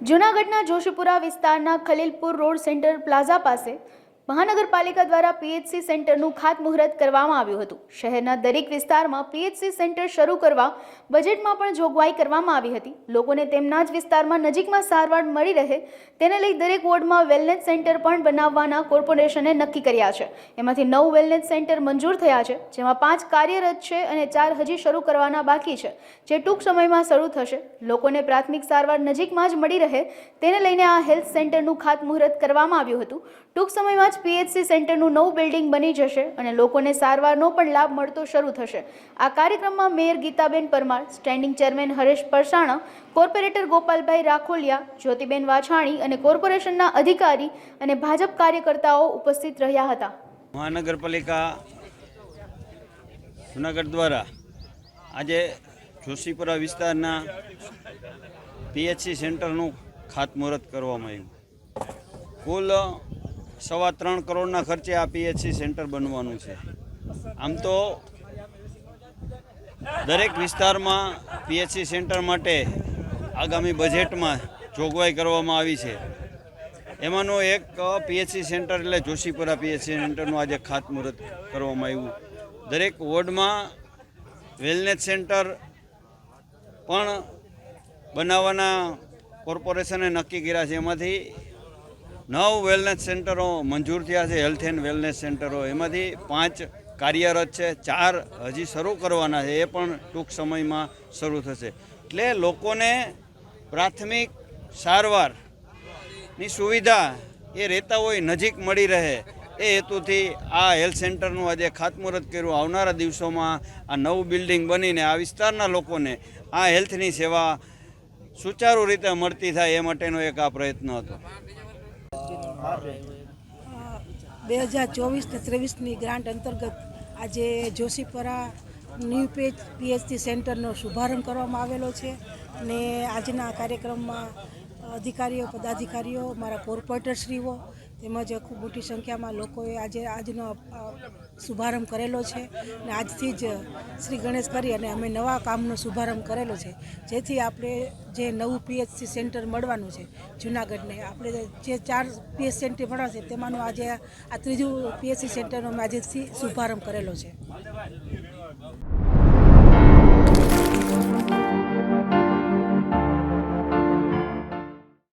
જૂનાગઢના જોશીપુરા વિસ્તારના Khalilpur road centre plaza પાસે મહાનગરપાલિકા દ્વારા પીએચસી સેન્ટરનું ખાતમુહૂર્ત કરવામાં આવ્યું હતું. શહેરના દરેક વિસ્તારમાં પીએચસી સેન્ટર શરૂ કરવા બજેટમાં પણ જોગવાઈ કરવામાં આવી હતી. લોકોને તેમના જ વિસ્તારમાં નજીકમાં સારવાર મળી રહે તેને લઈ દરેક વોર્ડમાં વેલનેસ સેન્ટર પણ બનાવવાના કોર્પોરેશને નક્કી કર્યા છે. એમાંથી નવ વેલનેસ સેન્ટર મંજૂર થયા છે, જેમાં પાંચ કાર્યરત છે અને ચાર હજી શરૂ કરવાના બાકી છે. જે ટૂંક સમયમાં શરૂ થશે. લોકોને પ્રાથમિક સારવાર નજીકમાં જ મળી રહે તેને લઈને આ હેલ્થ સેન્ટરનું ખાતમુહૂર્ત કરવામાં આવ્યું હતું. ટૂંક સમયમાં જ પીએચસી સેન્ટરનું નવું બિલ્ડિંગ બની જશે અને લોકોને સારવારનો પણ લાભ મળતો શરૂ થશે. આ કાર્યક્રમમાં mayor Geetaben Parmar, standing chairman Haresh Parsana, corporator Gopalbhai Rakholiya, Jyotiben Vachhani અને કોર્પોરેશનના અધિકારી અને ભાજપ કાર્યકર્તાઓ ઉપસ્થિત રહ્યા હતા. મહાનગરપાલિકા, જુનાગઢ દ્વારા આજે જોશીપુરા વિસ્તારના પીએચસી સેન્ટરનું ખાતમુહૂર્ત કરવામાં આવ્યું. કુલ સવા ત્રણ કરોડના ખર્ચે આ પીએચસી સેન્ટર બનવાનું છે. આમ તો દરેક વિસ્તારમાં પીએચસી સેન્ટર માટે આગામી બજેટમાં જોગવાઈ કરવામાં આવી છે. એમાંનું એક પીએચસી સેન્ટર એટલે જોશીપુરા પીએચસી સેન્ટરનું આજે ખાતમુહૂર્ત કરવામાં આવ્યું. દરેક વોર્ડમાં વેલનેસ સેન્ટર પણ બનાવવાના કોર્પોરેશને નક્કી કર્યા છે. એમાંથી નવ વેલનેસ સેન્ટરો મંજૂર થયા છે હેલ્થ એન્ડ વેલનેસ સેન્ટરો એમાંથી પાંચ કાર્યરત છે, ચાર હજી શરૂ કરવાના છે, એ પણ ટૂંક સમયમાં શરૂ થશે. એટલે લોકોને પ્રાથમિક સારવારની સુવિધા એ રહેતા હોય, નજીક મળી રહે, એ હેતુથી આ હેલ્થ સેન્ટરનું આજે ખાતમુહૂર્ત કર્યું. આવનારા દિવસોમાં આ નવું બિલ્ડિંગ બનીને આ વિસ્તારના લોકોને આ હેલ્થની સેવા સુચારુ રીતે મળતી થાય એ માટેનો એક આ પ્રયત્ન હતો. બે હજાર ચોવીસ ને ત્રેવીસની ગ્રાન્ટ અંતર્ગત આજે જોશીપરા ન્યૂ પેજ પીએચસી સેન્ટરનો શુભારંભ કરવામાં આવેલો છે ને આજના કાર્યક્રમમાં અધિકારીઓ, પદાધિકારીઓ, મારા કોર્પોરેટરશ્રીઓ તેમજ ખૂબ મોટી સંખ્યામાં લોકોએ આજે આજનો શુભારંભ કરેલો છે અને આજથી જ શ્રી ગણેશ કરી અને અમે નવા કામનો શુભારંભ કરેલો છે. જેથી આપણે જે નવું પીએચસી સેન્ટર મળવાનું છે જુનાગઢને, આપણે જે ચાર પીએચ સેન્ટર મળવા છે તેમાંનું આજે આ ત્રીજું પીએચસી સેન્ટરનો આજેથી શુભારંભ કરેલો છે.